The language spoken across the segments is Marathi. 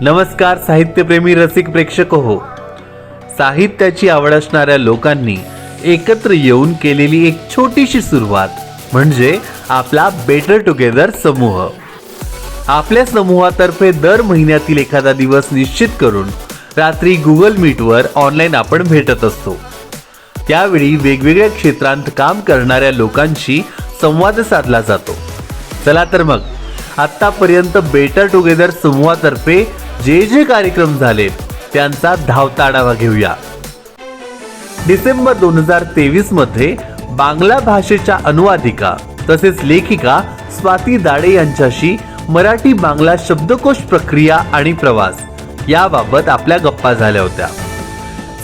नमस्कार साहित्यप्रेमी रसिक प्रेक्षक हो. साहित्याची आवड असणाऱ्या लोकांनी एकत्र येऊन केलेली एक छोटीशी सुरुवात म्हणजे आपला बेटर टुगेदर समूह. आपल्या समूहातर्फे दर महिन्यातील एखादा दिवस निश्चित करून रात्री गुगल मीटवर ऑनलाईन आपण भेटत असतो. त्यावेळी वेगवेगळ्या क्षेत्रांत काम करणाऱ्या लोकांशी संवाद साधला जातो. चला तर मग आत्तापर्यंत बेटर टुगेदर समूहातर्फे जे जे कार्यक्रम झाले त्यांचा धावता आढावा घेऊया. डिसेंबर दोन हजार तेवीसमध्ये बांगला भाषेच्या अनुवादिका तसेच लेखिका स्वाती दाडे यांच्याशी मराठी बांगला शब्दकोश प्रक्रिया आणि प्रवास याबाबत आपल्या गप्पा झाल्या होत्या.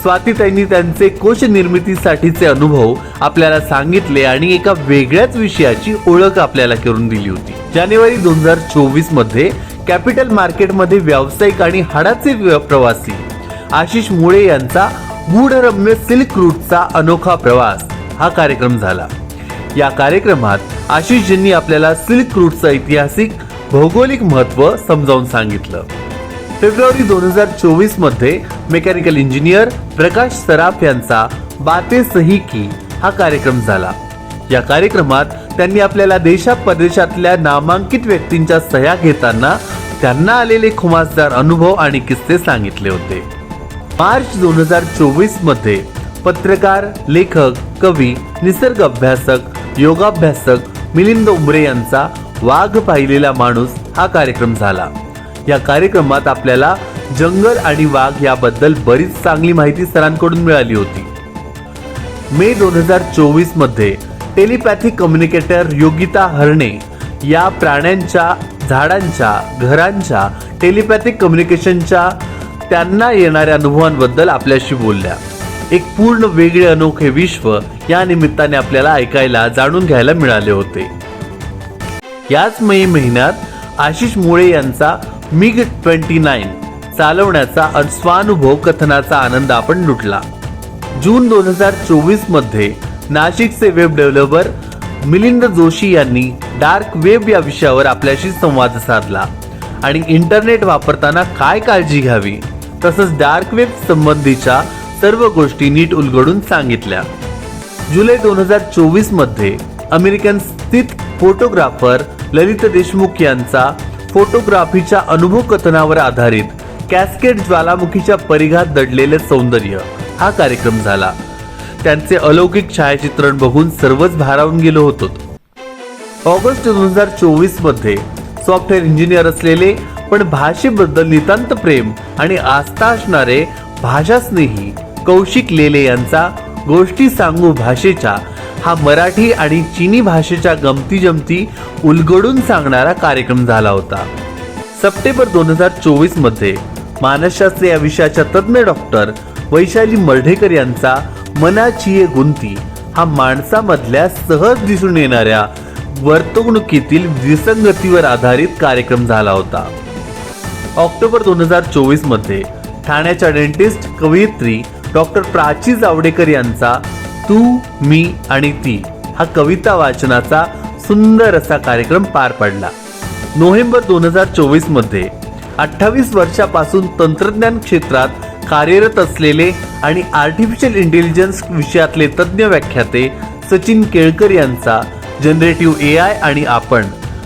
स्वाती त्यांनी त्यांचे कोश निर्मितीसाठीचे अनुभव आपल्याला सांगितले आणि एका वेगळ्याच विषयाची ओळख आपल्याला करून दिली होती. जानेवारी दोन हजार चोवीसमध्ये कॅपिटल मार्केटमध्ये व्यावसायिक आणि हाडाचे प्रवासी. आशिष मुळे यांचा गूढरम्य सिल्क रूटचा अनोखा प्रवास. हा कार्यक्रम झाला. या कार्यक्रमात आशिषजींनी आपल्याला सिल्क रूटचं ऐतिहासिक भौगोलिक महत्त्व समजावून सांगितलं. फेब्रुवारी दोन हजार चोवीसमध्ये मेकॅनिकल इंजिनियर प्रकाश सराफ यांचा बाते सही की हा कार्यक्रम झाला. या कार्यक्रमात त्यांनी आपल्याला देशा परदेशातल्या नामांकित व्यक्तींच्या सह्या घेताना त्यांना आलेले खुमासदार अनुभव आणि किस्से सांगितले होते. मार्च दोन हजार चोवीसमध्ये पत्रकार लेखक कवी निसर्ग अभ्यासक योगाभ्यासक मिलिंद उमरे यांचा वाघ पाहिलेला माणूस हा कार्यक्रम झाला. या कार्यक्रमात आपल्याला जंगल आणि वाघ याबद्दल बरीच चांगली माहिती सरांकडून मिळाली होती. मे दोन हजार चोवीसमध्ये टेलिपॅथिक कम्युनिकेटर योगिता हरणे या प्राण्यांच्या झाडांच्या घरांच्या टेलिपॅथिक कम्युनिकेशनच्या त्यांना येणाऱ्या अनुभवांबद्दल आपल्याशी बोलल्या. एक पूर्ण वेगळे अनोखे विश्व या निमित्ताने आपल्याला ऐकायला जाणून घ्यायला मिळाले होते. याच मे महिन्यात आशिष मुळे यांचा मिग ट्वेंटी नाईन चालवण्याचा स्वानुभव कथनाचा आनंद आपण लुटला. जून दोन हजार चोवीसमध्ये नाशिकचे वेब डेव्हलपर मिलिंद जोशी यांनी डार्क वेब या विषयावर आपल्याशी संवाद साधला. आणि इंटरनेट वापरताना काय काळजी घ्यावी? तसंच डार्क वेब संबंधीच्या सर्व गोष्टी नीट उलगडून सांगितल्या. जुलै दोन हजार चोवीसमध्ये अमेरिकन स्थित फोटोग्राफर ललित देशमुख यांचा फोटोग्राफीच्या अनुभव कथनावर आधारित कॅस्केट ज्वालामुखीच्या परिघात दडलेले सौंदर्य हा कार्यक्रम झाला. त्यांचे अलौकिक छायाचित्रण बघून सर्वच भारावून गेलो होतो. ऑगस्ट दोन हजार चोवीसमध्ये सॉफ्टवेअर इंजिनियर असलेले पण भाषेबद्दल नितांत प्रेम आणि आस्था असणारे भाषास्नेही कौशिक लेले यांचा गोष्टी सांगू भाषेच्या हा मराठी आणि चीनी भाषेच्या गमती जमती उलगडून सांगणारा कार्यक्रम झाला होता. सप्टेंबर दोन हजार चोवीसमध्ये मानसशास्त्र या विषयाच्या तज्ज्ञ डॉक्टर वैशाली मर्ढेकर यांचा मनाची ये गुंती हा माणसामधल्या सहज दिसून येणाऱ्या वर्तवणुकीतील विसंगतीवर आधारित कार्यक्रम झाला होता. ऑक्टोबर दोन हजार चोवीसमध्ये ठाण्याच्या डेंटिस्ट कवयित्री डॉक्टर प्राची जावडेकर यांचा तू मी आणि ती हा कविता वाचनाचा सुंदर असा कार्यक्रम पार पडला. नोव्हेंबर दोन हजार चोवीसमध्ये अठ्ठावीस वर्षापासून तंत्रज्ञान क्षेत्रात कार्यरत असलेले आणि आर्टिफिशियल इंटेलिजन्स विषयातले तज्ज्ञ व्याख्याते सचिन केळकर यांचा जनरेटिव्ह ए आय आणि आपण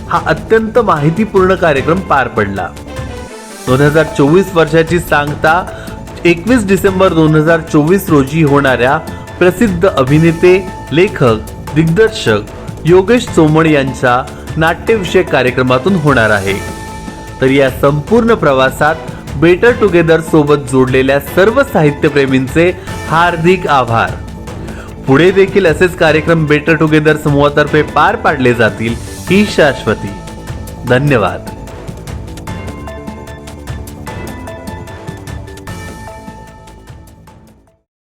हा अत्यंत माहितीपूर्ण कार्यक्रम पार पडला. दोन हजार चोवीस वर्षाची सांगता एकवीस डिसेंबर दोन हजार चोवीस रोजी होणाऱ्या प्रसिद्ध अभिनेते लेखक दिग्दर्शक योगेश चोमण यांच्या नाट्यविषयक कार्यक्रमातून होणार आहे. तर या संपूर्ण प्रवासात बेटर टुगेदर सोबत जोडलेल्या सर्व साहित्यप्रेमींचे हार्दिक आभार. पुढे देखील असेच कार्यक्रम बेटर टुगेदर समूहातर्फे पार पाडले जातील ही शाश्वती. धन्यवाद.